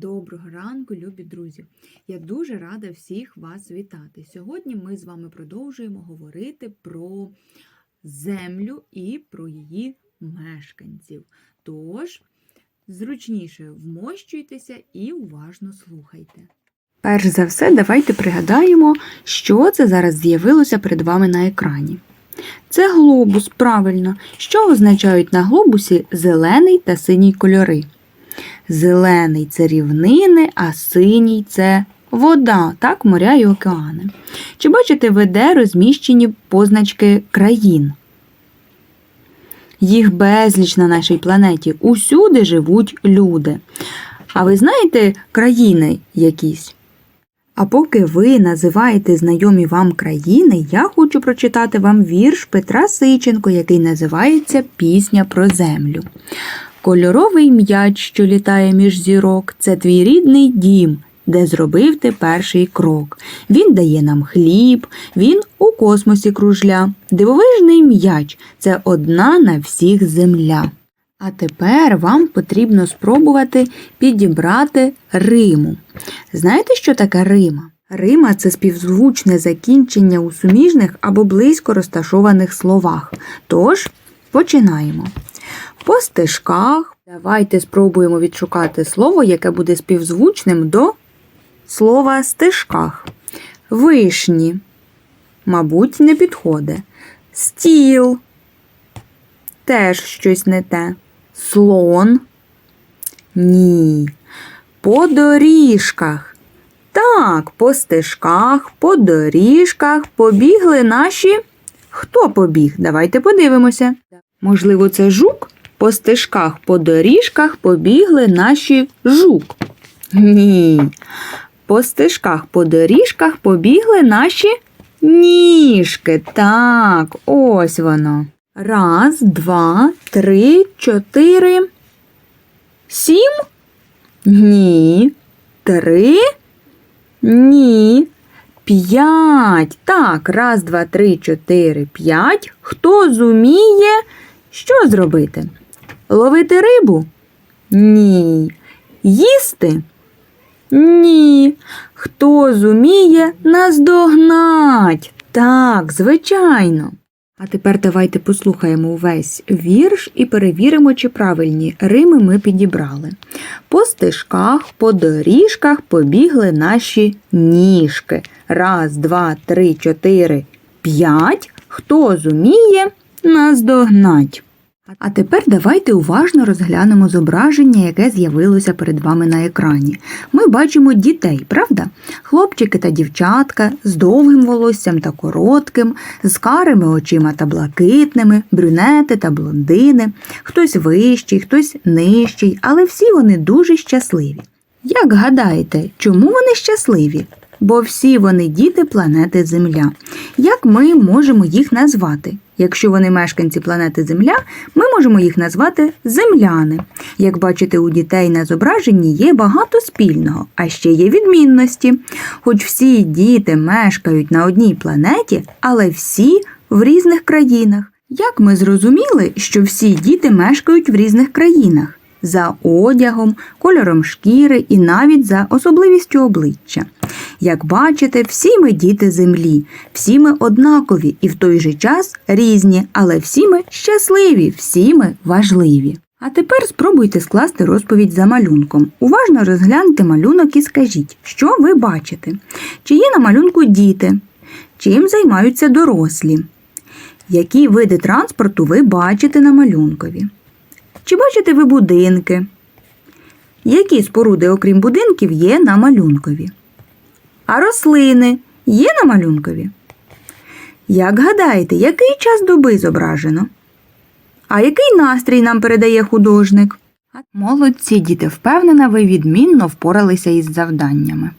Доброго ранку, любі друзі! Я дуже рада всіх вас вітати. Сьогодні ми з вами продовжуємо говорити про землю і про її мешканців. Тож, зручніше вмощуйтеся і уважно слухайте. Перш за все, давайте пригадаємо, що це зараз з'явилося перед вами на екрані. Це глобус, правильно, що означають на глобусі зелений та синій кольори. Зелений це рівнини, а синій це вода, так, моря і океани. Чи бачите ви, де розміщені позначки країн? Їх безліч на нашій планеті. Усюди живуть люди. А ви знаєте країни якісь? А поки ви називаєте знайомі вам країни, я хочу прочитати вам вірш Петра Сиченко, який називається Пісня про землю. Кольоровий м'яч, що літає між зірок, це твій рідний дім, де зробив ти перший крок. Він дає нам хліб, він у космосі кружля. Дивовижний м'яч це одна на всіх земля. А тепер вам потрібно спробувати підібрати риму. Знаєте, що таке рима? Рима це співзвучне закінчення у суміжних або близько розташованих словах. Тож, починаємо. По стежках давайте спробуємо відшукати слово, яке буде співзвучним до слова стежках. Вишні, мабуть, не підходить. Стіл. Теж щось не те. Слон. Ні. По доріжках. Так, по стежках, по доріжках побігли наші. Хто побіг? Давайте подивимося. Можливо, це жук? По стежках, по доріжках побігли наші жук. Ні. По стежках, по доріжках побігли наші ніжки. Так, ось воно. Раз, два, три, чотири. Сім? Ні. Три? Ні. П'ять. Так, раз, два, три, чотири, п'ять. Хто зуміє що зробити? Ловити рибу? Ні. Їсти? Ні. Хто зуміє наздогнать? Так, звичайно. А тепер давайте послухаємо увесь вірш і перевіримо, чи правильні рими ми підібрали. По стежках, по доріжках побігли наші ніжки. Раз, два, три, чотири, п'ять. Хто зуміє наздогнать? А тепер давайте уважно розглянемо зображення, яке з'явилося перед вами на екрані. Ми бачимо дітей, правда? Хлопчики та дівчатка з довгим волоссям та коротким, з карими очима та блакитними, брюнети та блондини, хтось вищий, хтось нижчий, але всі вони дуже щасливі. Як гадаєте, чому вони щасливі? Бо всі вони діти планети Земля. Як ми можемо їх назвати? Якщо вони мешканці планети Земля, ми можемо їх назвати земляни. Як бачите, у дітей на зображенні є багато спільного, а ще є відмінності. Хоч всі діти мешкають на одній планеті, але всі в різних країнах. Як ми зрозуміли, що всі діти мешкають в різних країнах? За одягом, кольором шкіри і навіть за особливістю обличчя. Як бачите, всі ми діти землі, всі ми однакові і в той же час різні, але всі ми щасливі, всі ми важливі. А тепер спробуйте скласти розповідь за малюнком. Уважно розгляньте малюнок і скажіть, що ви бачите. Чи є на малюнку діти? Чим займаються дорослі? Які види транспорту ви бачите на малюнкові? Чи бачите ви будинки? Які споруди, окрім будинків, є на малюнкові? А рослини є на малюнкові? Як гадаєте, який час доби зображено? А який настрій нам передає художник? Молодці, діти, впевнена, ви відмінно впоралися із завданнями.